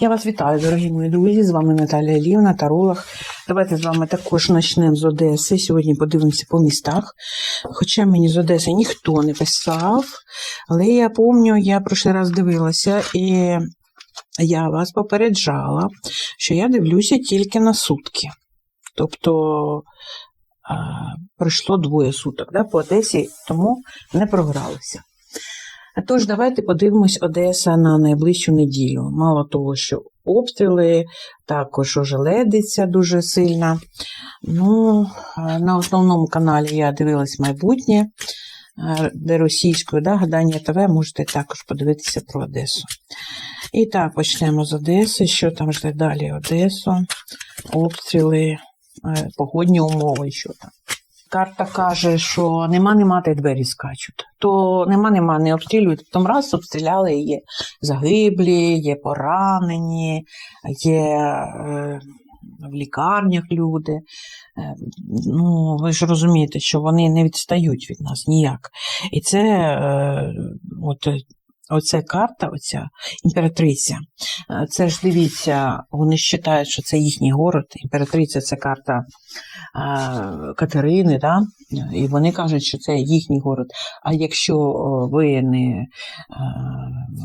Я вас вітаю, дорогі мої друзі. З вами Наталія Лівна, Таролог. Давайте з вами також почнемо з Одеси. Сьогодні подивимося по містах. Хоча мені з Одеси ніхто не писав, але я пам'ятаю, я прошлий раз дивилася і я вас попереджала, що я дивлюся тільки на сутки. Тобто пройшло двоє суток да, по Одесі, тому не програлися. Тож, давайте подивимось Одеса на найближчу неділю. Мало того, що обстріли, також ожеледиця дуже сильна. Ну, на основному каналі я дивилась майбутнє, де російською, да, гадання ТВ, можете також подивитися про Одесу. І так, почнемо з Одеси. Що там жде далі? Одесу, обстріли, е, погодні умови, що там. Карта каже, що нема, нема, та двері скачуть. То нема, нема, не обстрілюють. Потім раз обстріляли, є загиблі, є поранені, є е, в лікарнях люди. Е, ну, ви ж розумієте, що вони не відстають від нас ніяк. І це е, от, оця карта, оця імператриця. Е, Це ж дивіться, вони вважають, що це їхній город. Імператриця це карта е, Катерини, да? і вони кажуть, що це їхній город. А якщо ви не е,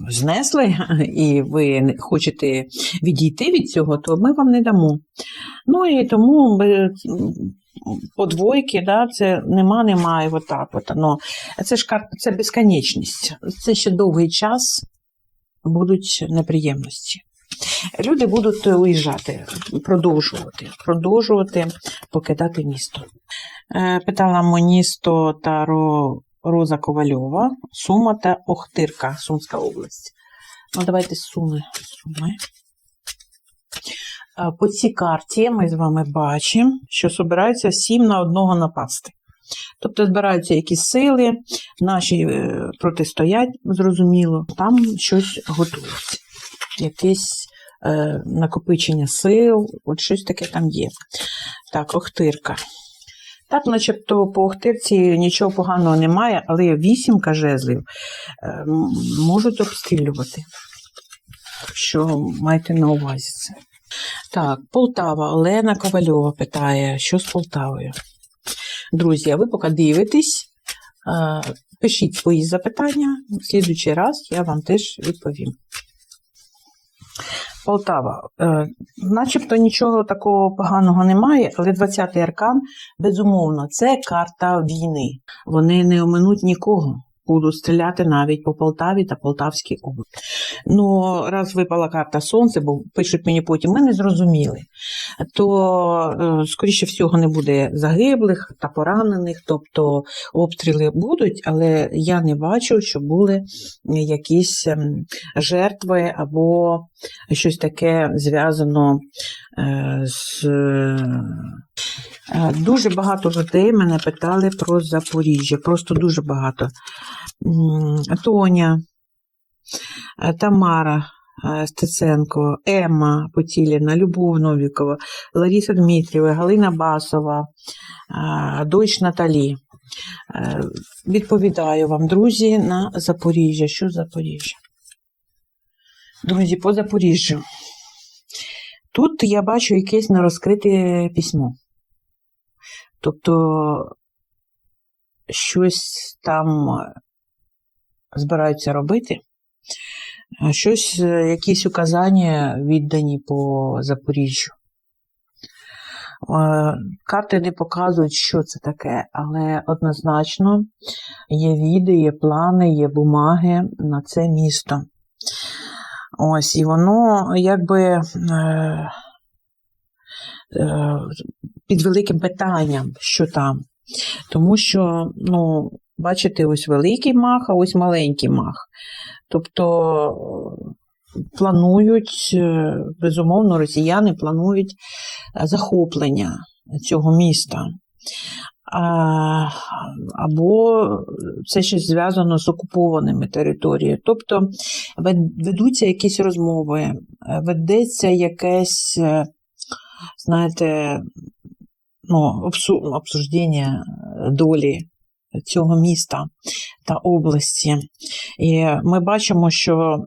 знесли і ви хочете відійти від цього, то ми вам не дамо. Ну і тому по двойки, да, це нема, немає, отак. От, ну, це ж це безконечність. Це ще довгий час будуть неприємності. Люди будуть уїжджати, продовжувати, продовжувати покидати місто. Е, Питала Моністо та Роза Ковальова, Сума та Охтирка, Сумська область. Ну, давайте Суми. Суми. Е, По цій карті ми з вами бачимо, що збираються сім на одного напасти. Тобто збираються якісь сили, наші е, протистоять, зрозуміло, там щось готується. Якесь е, накопичення сил, от щось таке там є. Так, Охтирка. Так, начебто по Охтирці нічого поганого немає, але вісімка жезлів е, можуть обстрілювати. Що майте на увазі це. Так, Полтава. Олена Ковальова питає, що з Полтавою? Друзі, а ви поки дивитесь, пишіть свої запитання. В слідуючий раз я вам теж відповім. Полтава. Е, начебто нічого такого поганого немає, але 20-й аркан, безумовно, це карта війни. Вони не оминуть нікого. Будуть стріляти навіть по Полтаві та Полтавській області. Ну, раз випала карта Сонце, бо пишуть мені потім, ми не зрозуміли, то, е, скоріше всього, не буде загиблих та поранених, тобто обстріли будуть, але я не бачу, що були якісь ем, жертви або щось таке зв'язано е, з. е, Дуже багато людей мене питали про Запоріжжя, просто дуже багато. Тоня, Тамара Стеценко, Емма Потіліна, Любов Новікова, Лариса Дмитрієва, Галина Басова, е, Дойч Наталі. Е, Відповідаю вам, друзі, на Запоріжжя. Що Запоріжжя? Друзі, по Запоріжжю. Тут я бачу якесь нерозкрите письмо. Тобто щось там збираються робити, щось, е, якісь указання віддані по Запоріжжю. Е, Карти не показують, що це таке, але однозначно є віди, є плани, є бумаги на це місто. Ось, і воно якби е, під великим питанням, що там. Тому що, ну, бачите, ось великий мах, а ось маленький мах. Тобто е, планують, е, безумовно, росіяни планують е, захоплення цього міста. Або це щось зв'язано з окупованими територіями. Тобто ведуться якісь розмови, ведеться якесь, знаєте, ну, обсу- обсуждення долі цього міста та області. І ми бачимо, що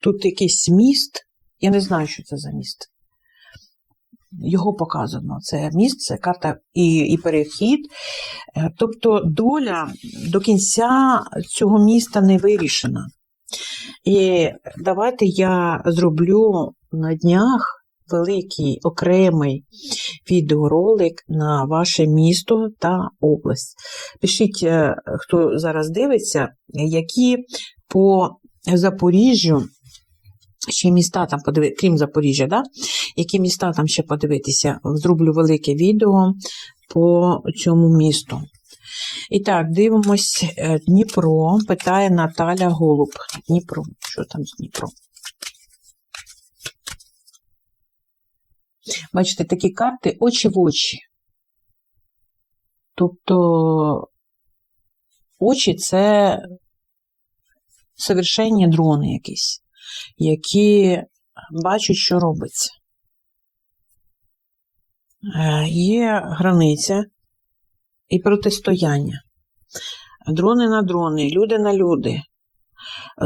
Тут якийсь міст, я не знаю, що це за міст. Його показано. Це міст, це карта і, і перехід. Е, Тобто доля до кінця цього міста не вирішена. І давайте я зроблю на днях великий окремий відеоролик на ваше місто та область. Пишіть, е, хто зараз дивиться, які по Запоріжжю. Ще міста там подивитися, крім Запоріжжя, да? які міста там ще подивитися, зроблю велике відео по цьому місту. І так, дивимось е, Дніпро, питає Наталя Голуб. Дніпро, що там з Дніпро? Бачите, такі карти очі в очі. Тобто очі це совершенні дрони якісь, які бачать, що робиться. Е, Є границя і протистояння. Дрони на дрони, люди на люди.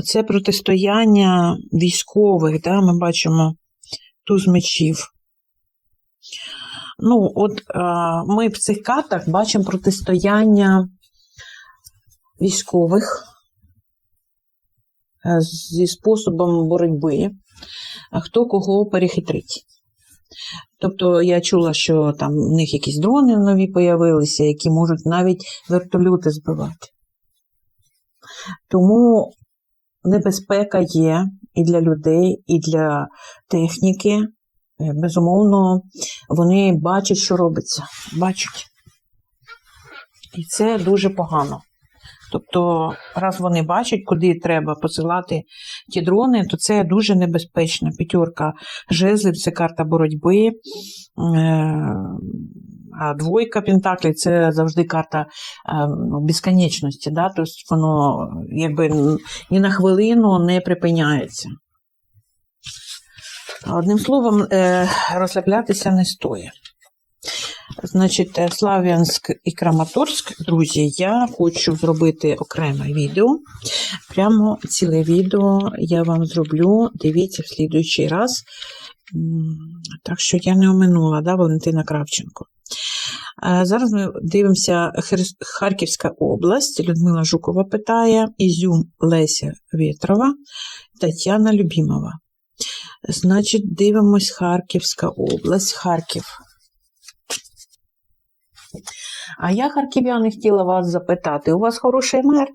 Це протистояння військових, да, ми бачимо туз мечів. Ну, от е, ми в цих картах бачимо протистояння військових е, зі способом боротьби, хто кого перехитрить. Тобто я чула, що там в них якісь дрони нові появилися, які можуть навіть вертольоти збивати. Тому небезпека є і для людей, і для техніки. Е, Безумовно, вони бачать, що робиться. Бачать. І це дуже погано. Тобто, раз вони бачать, куди треба посилати ті дрони, то це дуже небезпечно. П'ятерка жезлів це карта боротьби. Е, А двойка пентаклів це завжди карта е, ну, безконечності. Да? Тобто воно якби ні на хвилину не припиняється. Одним словом, е, розслаблятися не стоїть. Значить, е, Слав'янськ і Краматорськ, друзі, я хочу зробити окреме відео. Прямо ціле відео я вам зроблю. Дивіться в слідуючий раз. Так що я не оминула, да, Валентина Кравченко. Е, Зараз ми дивимося Харківська область. Людмила Жукова питає, Ізюм Леся Вєтрова, Тетяна Любімова. Значить, дивимось Харківська область, Харків. А я, харків'яни, хотіла вас запитати: у вас хороший мер,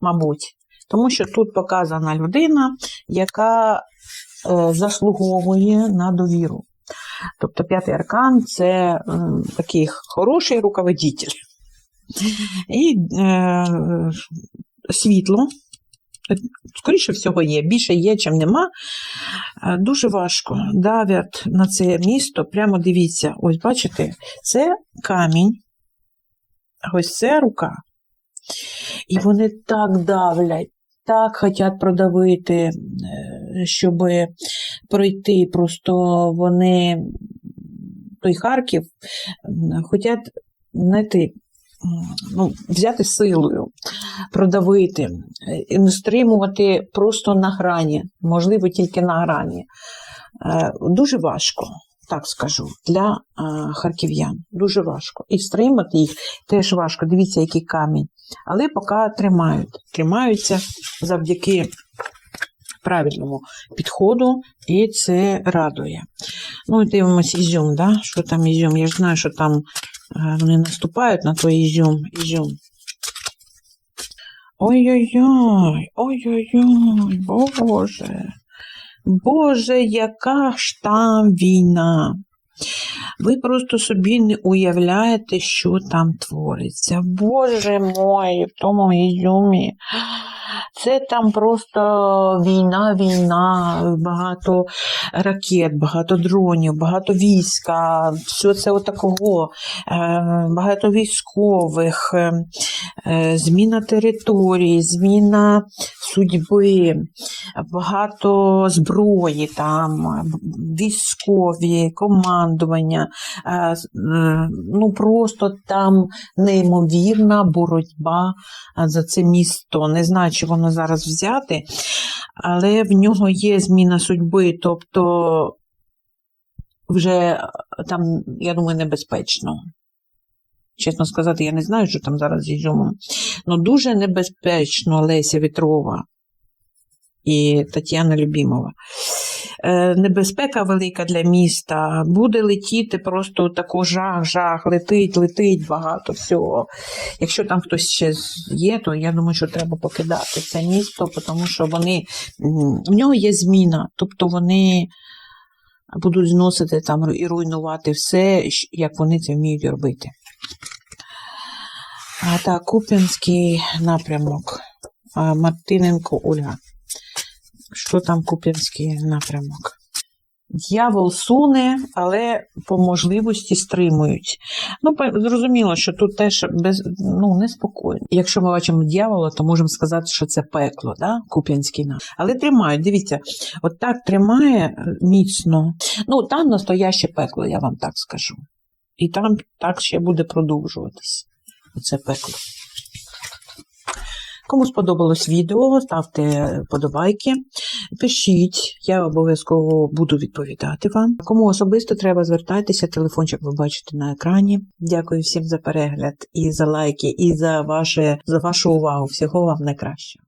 мабуть, тому що тут показана людина, яка е, заслуговує на довіру. Тобто п'ятий аркан це е, такий хороший руководитель. І е, світло, скоріше всього, є. Більше є, чим нема. Е, Дуже важко давлять на це місто. Прямо дивіться, ось бачите, це камінь, ось це рука. І вони так давлять, так хочуть продавити, е, щоб пройти. Просто вони, той Харків, хочуть знаєте, м, ну, взяти силою, продавити, е, стримувати просто на грані, можливо, тільки на грані. Е, Дуже важко, так скажу, для е, харків'ян. Дуже важко. І стримати їх теж важко. Дивіться, який камінь. Але поки тримають. Тримаються завдяки правильному підходу, і це радує. Ну, і дивимося Ізюм, да? що там Ізюм. Я ж знаю, що там вони наступають на той Ізюм. Ізюм. Ой-ой-ой, ой-ой-ой, Боже. Боже, яка ж там війна. Ви просто собі не уявляєте, що там твориться. Боже мой, в тому ізюмі. Це там просто війна, війна, багато ракет, багато дронів, багато війська, все це отакого, е, багато військових, е, е, зміна території, зміна судьби, багато зброї там, військові, командування. Ну просто там неймовірна боротьба за це місто. Не знаю, чи воно зараз взяти, але в нього є зміна судьби, тобто вже там, я думаю, небезпечно. Чесно сказати, я не знаю, що там зараз з Ізюмом. Ну, дуже небезпечно Леся Вітрова і Тетяна Любімова. Е, небезпека велика для міста. Буде летіти просто тако жах, жах, летить, летить багато всього. Якщо там хтось ще є, то я думаю, що треба покидати це місто, тому що вони в нього є зміна, тобто вони будуть зносити там і руйнувати все, як вони це вміють робити. А так, Куп'янський напрямок. Мартиненко Ольга. Що там Куп'янський напрямок? Д'явол суне, але по можливості стримують. Ну, зрозуміло, що тут теж без, ну, неспокійно. Якщо ми бачимо дьявола, то можемо сказати, що це пекло, да? Куп'янський напрямок. Але тримають, дивіться, от так тримає е, міцно. Ну, там настояще пекло, я вам так скажу. І там так ще буде продовжуватись. Це пекло. Кому сподобалось відео, ставте подобайки, пишіть, я обов'язково буду відповідати вам. Кому особисто треба, звертайтеся, телефончик ви бачите на екрані. Дякую всім за перегляд і за лайки, і за, ваше, за вашу увагу. Всього вам найкращого.